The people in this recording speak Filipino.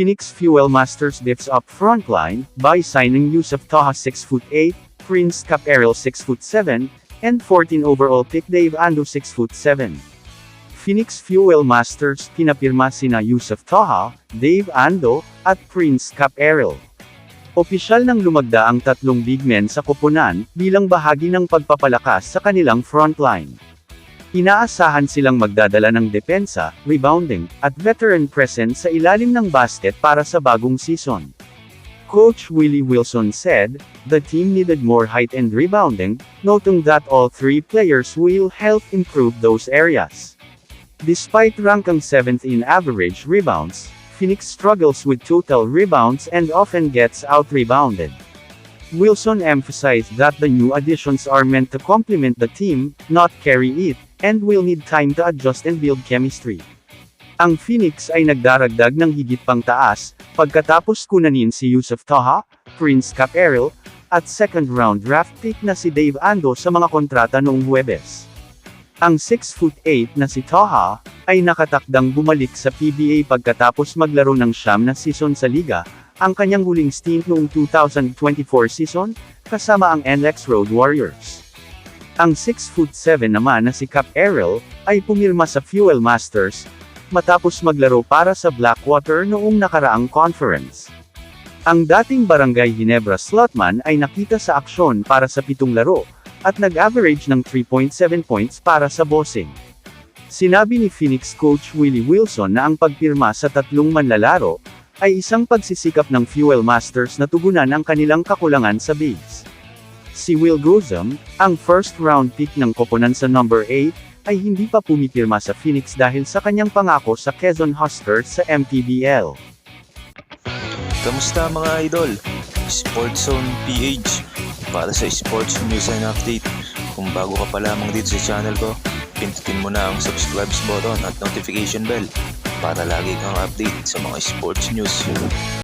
Phoenix Fuel Masters beefs up frontline by signing Yusuf Taha 6'8", Prince Cap Errol 6'7", and 14 overall pick Dave Ando 6'7". Phoenix Fuel Masters pinapirma sina Yusuf Taha, Dave Ando, at Prince Cap Errol. Opisyal nang lumagda ang tatlong big men sa koponan, bilang bahagi ng pagpapalakas sa kanilang frontline. Inaasahan silang magdadala ng depensa, rebounding, at veteran presence sa ilalim ng basket para sa bagong season. Coach Willie Wilson said, the team needed more height and rebounding, noting that all three players will help improve those areas. Despite ranking 7th in average rebounds, Phoenix struggles with total rebounds and often gets out-rebounded. Wilson emphasized that the new additions are meant to complement the team, not carry it, and will need time to adjust and build chemistry. Ang Phoenix ay nagdaragdag ng higit pang taas, pagkatapos kunanin si Yusuf Taha, Prince Cap Errol, at second round draft pick na si Dave Ando sa mga kontrata noong Huwebes. Ang 6'8 na si Taha, ay nakatakdang bumalik sa PBA pagkatapos maglaro ng siyam na season sa liga, ang kanyang huling stint noong 2024 season, kasama ang NLEX Road Warriors. Ang 6'7 naman na si Cap Errol, ay pumirma sa Fuel Masters, matapos maglaro para sa Blackwater noong nakaraang conference. Ang dating Barangay Ginebra slotman ay nakita sa aksyon para sa pitong laro, at nag-average ng 3.7 points para sa bossing. Sinabi ni Phoenix coach Willie Wilson na ang pagpirma sa tatlong manlalaro, ay isang pagsisikap ng Fuel Masters na tugunan ang kanilang kakulangan sa bigs. Si Will Grozum, ang first round pick ng koponan sa number 8, ay hindi pa pumipirma sa Phoenix dahil sa kanyang pangako sa Quezon Huskers sa MPBL. Kamusta mga idol? Sports Zone PH para sa sports news and update. Kung bago ka pa lamang dito sa channel ko, pindutin mo na ang subscribe button at notification bell para lagi kang update sa mga sports news.